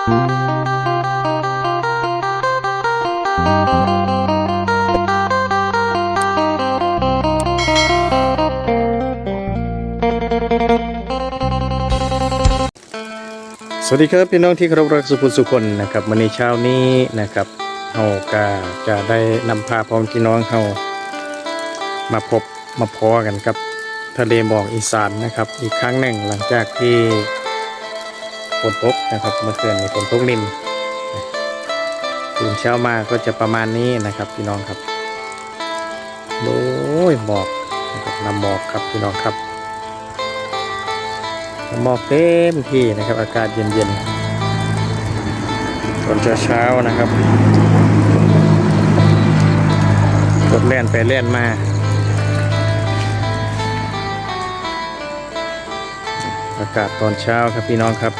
สวัสดีครับพี่น้องที่เคารพรักสุขุสุคนนะครับวันนี้เช้านี้นะครับเฮาก็จะได้นำพาพ่อมพี่น้องเฮามาพบมาพอกันครับทะเลหมอกอีสานนะครับ อีกครั้งหนึ่งหลังจากที่ ฝนตกนะครับเมื่อคืนนี้ฝนตกนินตื่นเช้ามาก็จะประมาณนี้นะครับพี่น้องครับโอ้ยหมอกนะครับนำหมอกครับพี่น้องครับหมอกเต็มที่นะครับ อากาศเย็นๆตอนเช้าๆนะครับรถแล่นไปแล่นมาอากาศตอนเช้าครับพี่น้องครับ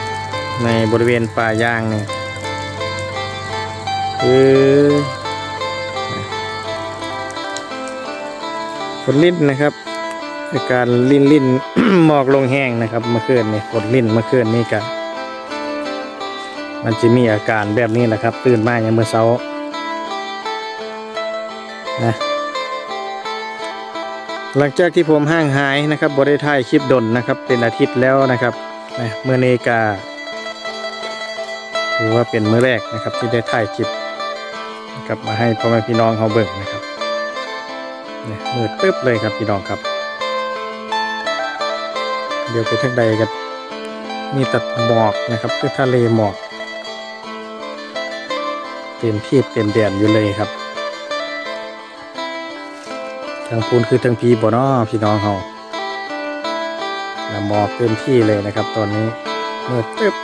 ในบริเวณป่ายางเนี่ยคือฝนลิ้นนะครับในการลิ่นลิ่นหมอกลงแห้งนะครับเมื่อคืนนี่ฝนลิ่นเมื่อคืนนี่กันมันจะมีอาการแบบนี้แหละครับ ตื่นมาอย่างเมื่อเช้านะหลังจากที่ผมห่างหายนะครับบริถ่ายคลิปดนนะครับ เป็นอาทิตย์แล้วนะครับนะเมื่อเนกา ถือว่าเป็นมื้อแรกนะครับที่ได้ถ่ายคลิปนะครับมาให้พ่อแม่พี่น้องเขาเบิ่งนะครับเนี่ยมืดตึ๊บเลยครับพี่น้องครับ เดี๋ยวไปทางใดกันมีตัดหมอกนะครับคือทะเลหมอก เต็มที่เต็มแดนอยู่เลยครับทางพูนคือทางพีบ่นอพี่น้องเขาหมอกเต็มที่เลยนะครับ ตอนนี้เมื่อตึ๊บ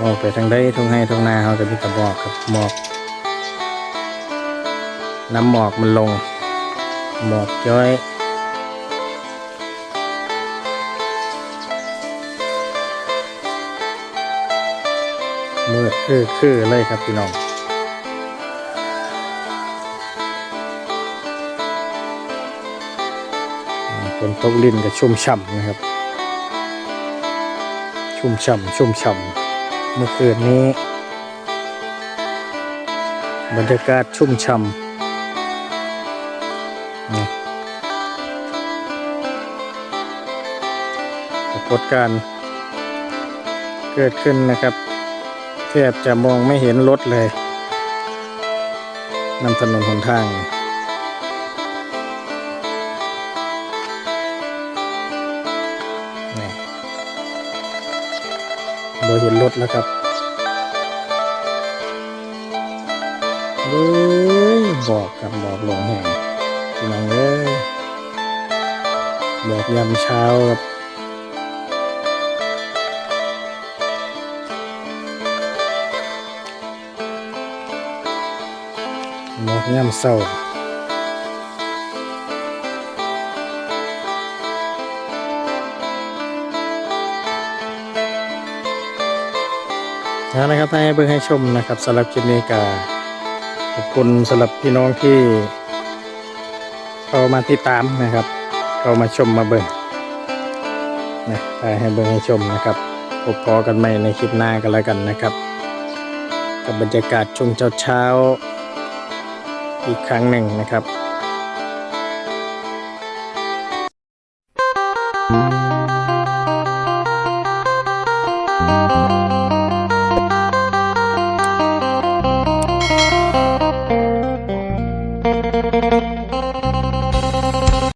มองไปทางใดทางให้ทางนาเขาจะมีแต่หมอกครับหมอก น้ำหมอกมันลง หมอกย้อยมืดคือคือเลยครับพี่น้องฝนตกลิ้นกับชุ่มฉ่ำนะครับ ชุ่มฉ่ำชุ่มฉ่ำ เมื่อคืนนี้ บรรยากาศชุ่มช่ำนี่ปรากฏการณ์เกิดขึ้นนะครับแทบจะมองไม่เห็นรถเลยนำถนนหนทาง โดยเห็นรถแล้วครับเอ้ยบอกกับบอกลงแห่งพี่น้องเอ้ยบอกยามเช้าครับบอกยามเศร้า เอานะครับให้เบิ่งให้ชมนะครับสำหรับคลิปนี้ก็ขอบคุณสำหรับพี่น้องที่เข้ามาติดตามนะครับ เข้ามาชมมาเบิ่งนะให้เบิ่งให้ชมนะครับพบพอกันใหม่ในคลิปหน้ากันแล้วกันนะครับ กับบรรยากาศช่วงเช้าๆอีกครั้งหนึ่งนะครับ